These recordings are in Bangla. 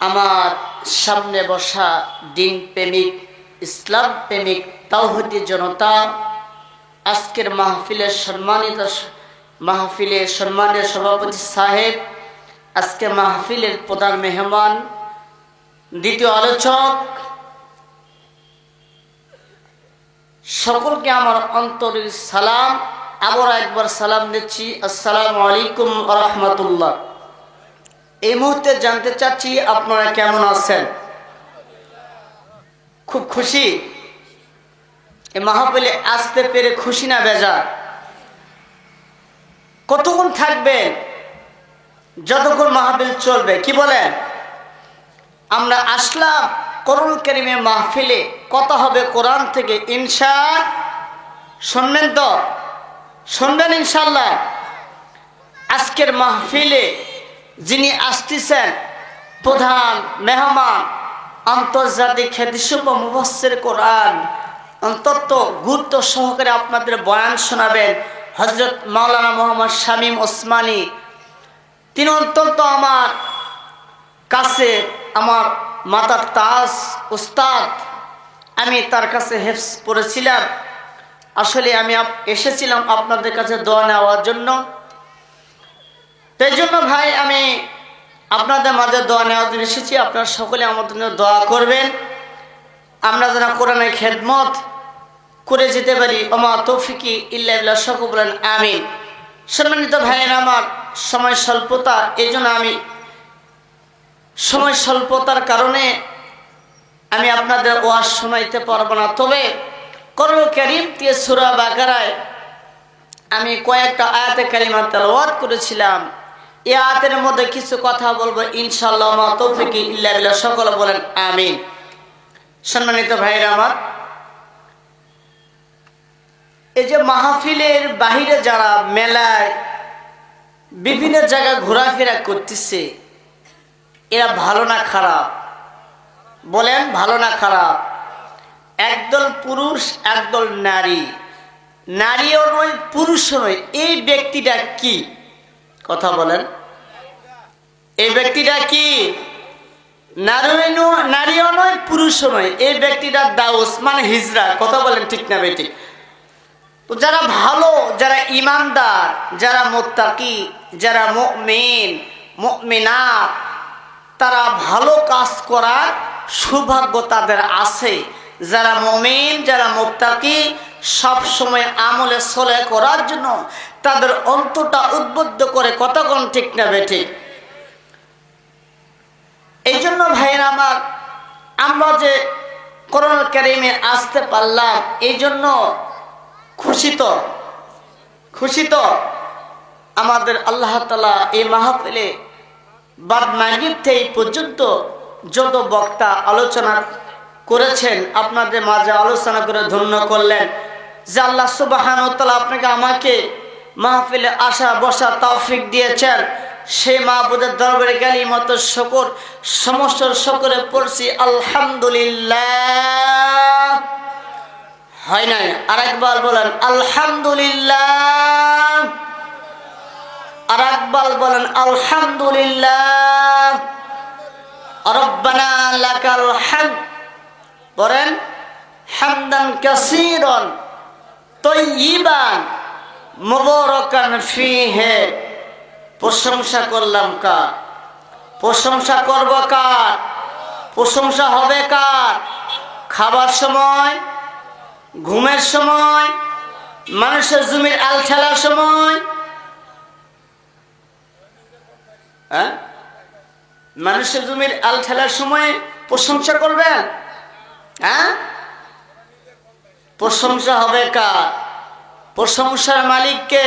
আমার সামনে বসা দিন প্রেমিক, ইসলাম প্রেমিক তাওহদি জনতা, আজকের মাহফিলের সম্মানিত মাহফিলের সম্মানের সভাপতি সাহেব, আজকে মাহফিলের প্রধান মেহমান, দ্বিতীয় আলোচক, সকলকে আমার অন্তরের সালাম আবার একবার সালাম দিচ্ছি আসসালামু আলাইকুম রহমতুল্লাহ। এই মুহূর্তে জানতে চাচ্ছি আপনারা কেমন আছেন? খুব খুশি? এই মাহফিলে আসতে পেরে খুশি না বেজা কতক্ষণ থাকবেন? যতক্ষণ মাহফিল চলবে, কি বলেন? আমরা আসলাম করুল করিমে মাহফিলে। কথা হবে কোরআন থেকে, ইনশা শুনবেন তো? শুনবেন ইনশাল্লাহ আজকের মাহফিলে যিনি আসতেছেন প্রধান মেহমান আন্তর্জাতিক খ্যাতিসুপ মুফসের কোরআন, অন্তত গুরুত্ব সহকারে আপনাদের বয়ান শোনাবেন হজরত মাওলানা মোহাম্মদ শামীম ওসমানী। তিনি অত্যন্ত আমার কাছে আমার মাতার তাজ উস্তাদ আমি তার কাছে হেফস পড়েছিলাম। আসলে আমি এসেছিলাম আপনাদের কাছে দোয়া নেওয়ার জন্য। তাই জন্য ভাই আমি আপনাদের মাঝে দোয়া নেওয়ার জন্য এসেছি। আপনারা সকলে আমার জন্য দোয়া করবেন। আমরা যেন কোরআনের খেদমত করে যেতে পারি। ওমা তৌফিকি ইল্লা সকল বলেন আমিন। সম্মানিত ভাইয়ের আমার, সময় স্বল্পতা, এই আমি সময় স্বল্পতার কারণে আমি আপনাদের ওয়াজ শোনাইতে পারব না। তবে করল করিম দিয়ে সুরা বাকারায় আমি কয়েকটা আয়াতে কালিমা তেলাওয়াত করেছিলাম। এই আয়াতের মধ্যে কিছু কথা বলব ইনশাল্লাহ তৌফিকি সকলে বলেন, আমিন। সম্মানিত ভাইরা আমার, এই যে মাহফিলের বাহিরে যারা মেলায় বিভিন্ন জায়গায় ঘোরাফেরা করতেছে, এরা ভালো না খারাপ? বলেন, ভালো না খারাপ? একদল পুরুষ, একদল নারী। নারীও নয়, পুরুষও নয়। এই ব্যক্তিটা কি? কথা বলেন। এই ব্যক্তিটা কি? নারী নারীও নয়, পুরুষও নয়। এই ব্যক্তিটা দাউস মানে হিজরা। কথা বলেন ঠিক না বেটি তো যারা ভালো, যারা ইমানদার, যারা মোত্তাকি, যারা মুমিন, মুমিনাত, তারা ভালো কাজ করার সৌভাগ্য তাদের আছে। যারা মমিন, যারা মোত্তাকি, সব সময় আমলে সলে করার জন্য তাদের অন্তটা উদ্বুদ্ধ করে কতক্ষণ ঠিক না বেঠিক। এই জন্য ভাইয়ের আমার, আমরা যে করোনা ক্যারিমে আসতে পারলাম এই জন্য খুশি তো খুশি তো আমাদের আল্লাহ তালা এই মাহফিলে বাদ মাগিব থেকে পর্যন্ত যত বক্তা আলোচনা করেছেন, আপনাদের মাঝে আলোচনা করে ধন্য করলেন। যে আল্লাহ সুবাহান আপনাকে আমাকে মাহফিলে আসা বসা তৌফিক দিয়েছেন। সেই মাহবুদের দরবারে গেলি মতো শকর সমস্ত শকরে পড়ছি, আলহামদুলিল্লাহ। হয় নাই? আরেকবার বলেন, আলহামদুলিল্লাহ। আর একবার বলেন, আলহামদুলিল্লাহ। রব্বানা বলেন, হামদান কাসীরান তয়্যিবান মুবারাকান ফীহি। প্রশংসা করলাম কার? প্রশংসা করব কার? প্রশংসা হবে কার? খাবার সময়, ঘুমের সময়, মানুষের জমির আল খেলার সময়। হ্যাঁ? মানুষের জমির আল ঠেলার সময় প্রশংসা করবেন? হ্যাঁ? প্রশংসা হবে কার? প্রশংসার মালিককে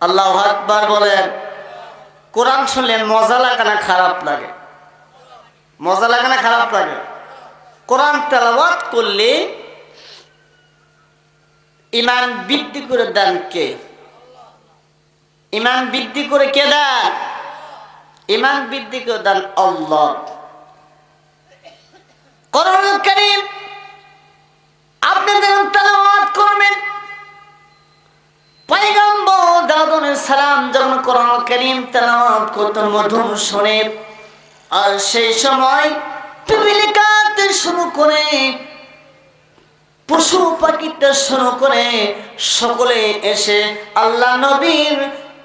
আল্লাহ আকবার বলেন, কোরআন শুনলে মজা লাগে না, খারাপ লাগে? মজা লাগে না, খারাপ লাগে? কোরআন তেলাওয়াত করলে ইমান বৃদ্ধি করে দেন কে? ইমান বৃদ্ধি করে কে দেন? ইমান বৃদ্ধি করে দেন আল্লাহ। করুন করিম, আপনি যখন তেলাওয়াত করবেন দাউদ সালাম যখন কোরআন করিম তেলাওয়াত করতেন মধুর শুনে আর সেই সময় পিপিলিকাতে শুরু করে, পশু পাখিটা শুরু করে সকলে এসে আল্লাহ নবীর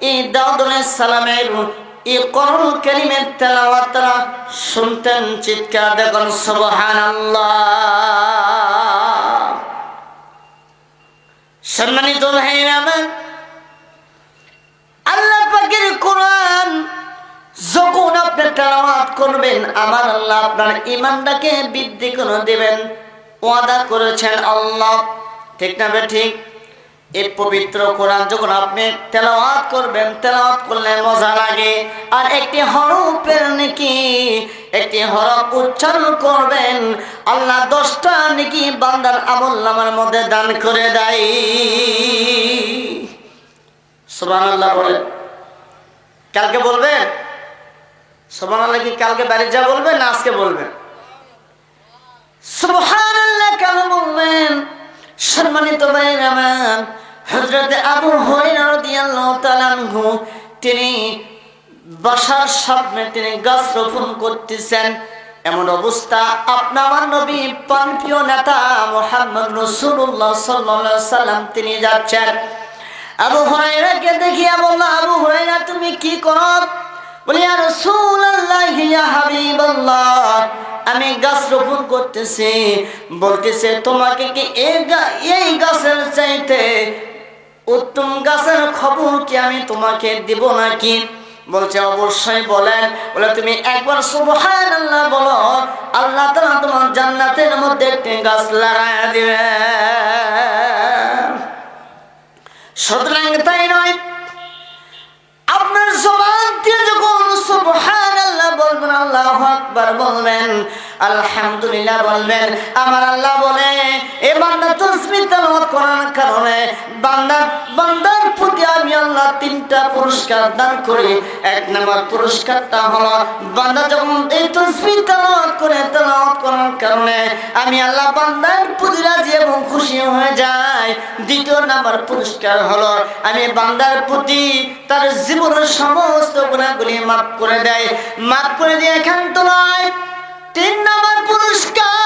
এই দাউদ সালামের এই করুন করিমের তেলাওয়াত তারা শুনতেন, চিৎকার দেখুন, সুবহানাল্লাহ। সম্মানিত ভাইরা আমার তেলাওয়াত করবেন, আমার আল্লাহ আপনার ইমানটাকে বৃদ্ধি করে দেবেন। ওয়াদা করেছেন আল্লাহ। ঠিক না ঠিক? এই পবিত্র কোরআন যখন আপনি তেলাওয়াত করবেন, তেলাওয়াত করলে মজা লাগে। আর একটি হরফের নাকি, একটি হরফ উচ্চারণ করবেন, আল্লাহ দশটা নাকি বান্দার আমল নামার মধ্যে দান করে দেয়। সুবান আল্লাহ বলেন। কালকে বলবেন? আল্লাহ কি কালকে বাড়ি যা না আজকে কেন বলবেন, সম্মানিত আবু তিনি বাসার সামনে তিনি গাছ রোপণ করতেছেন। এমন অবস্থা আপনা আমার নবী প্রাণপ্রিয় নেতা মোহাম্মদ রসুল্লাহ সাল্লাল্লাহু সাল্লাম তিনি যাচ্ছেন। আবু হুরায়রাকে দেখিয়া বলল, আবু হুরায়রা, তুমি কি করো? বলি আর আমি গাছ রোপণ করতেছি, বলতেছে, তোমাকে কি এই গাছের চাইতে উত্তম গাছের খবর কি আমি তোমাকে দিব নাকি? বলছে, অবশ্যই বলেন। বলে, তুমি একবার সুবহান আল্লাহ বলো, আল্লাহ তাআলা তোমার জান্নাতের মধ্যে একটি গাছ লাগায় দিবে সুতরাং তাই নয় সুবহানাল্লাহ আল্লাহ আকবার বলবেন, আলহামদুলিল্লাহ বলবেন, আমার আল্লাহ বলে, এ বান্দা তাসবিহ তেলাওয়াত করার কারণে বান্দা আল্লাহ তিনটা পুরস্কার দান করি, এক নম্বর পুরস্কারটা হলো, বান্দা যখন এই তাসবিহ তেলাওয়াত করে, তেলাওয়াত করার কারণে আমি আল্লাহ বান্দার প্রতি রাজি এবং খুশি হয়ে যাই। দ্বিতীয় নাম্বার পুরস্কার হলো, আমি বান্দার প্রতি তার জীবনের সমস্ত গুণাগুলি মাফ করে দেয় মাফ করে দিয়ে এখান তো নয়। তিন নাম্বার পুরস্কার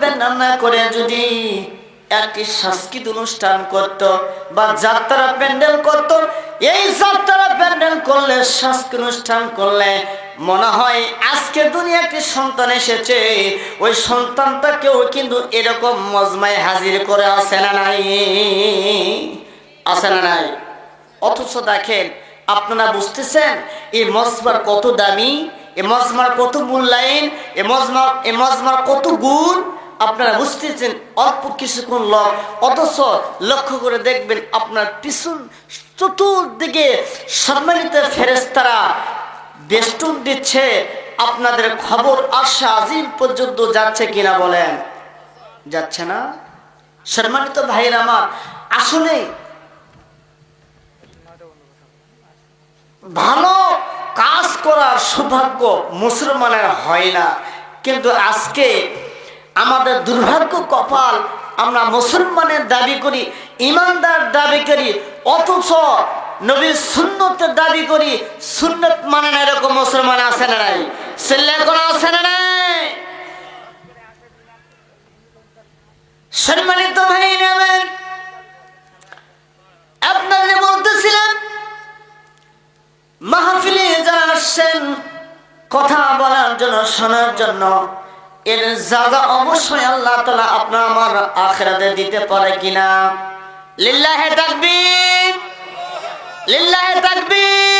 প্যান্ডাল না করে যদি একটি সাংস্কৃতিক অনুষ্ঠান করত বা যাত্রা প্যান্ডেল করত, এই যাত্রা প্যান্ডেল করলে, সাংস্কৃতিক অনুষ্ঠান করলে মনে হয় আজকে দুনিয়া একটি সন্তান এসেছে। ওই সন্তানটাকেও কিন্তু এরকম মজমায় হাজির করে আসে না নাই? আসে না নাই? অথচ দেখেন, আপনারা বুঝতেছেন, এই মজমার কত দামি? এ মজমার কত মূল্যায়ন এ মজমা, এ মজমার কত গুণ? আপনারা বুঝতেছেন, অল্প কিছুক্ষণ লোক, অথচ লক্ষ্য করে দেখবেন আপনার পিছন চতুর্দিকে সম্মানিত ফেরেস্তারা বেষ্টন দিচ্ছে, আপনাদের খবর আসা আজিম পর্যন্ত যাচ্ছে কিনা বলেন? যাচ্ছে না? সম্মানিত ভাইয়ের আমার আসলে ভালো কাজ করার সৌভাগ্য মুসলমানের হয় না। কিন্তু আজকে আমাদের দুর্ভাগ্য কপাল আমরা মুসলমানের দাবি করি, ইমানদার দাবি করি, অথচ নবীর সুন্নতের দাবি করি, সুন্নত মানে না এরকম মুসলমান আছে না নাই? কোনো আছে না নাই? সম্মানিত ভাই নেবেন জন্য, শোনার জন্য, এর জায়গা অবশ্যই আল্লাহ তালা আপনার আমার আখেরাতে দিতে পারে কিনা। লিল্লাহে তাকবীর লিল্লাহে তাকবীর।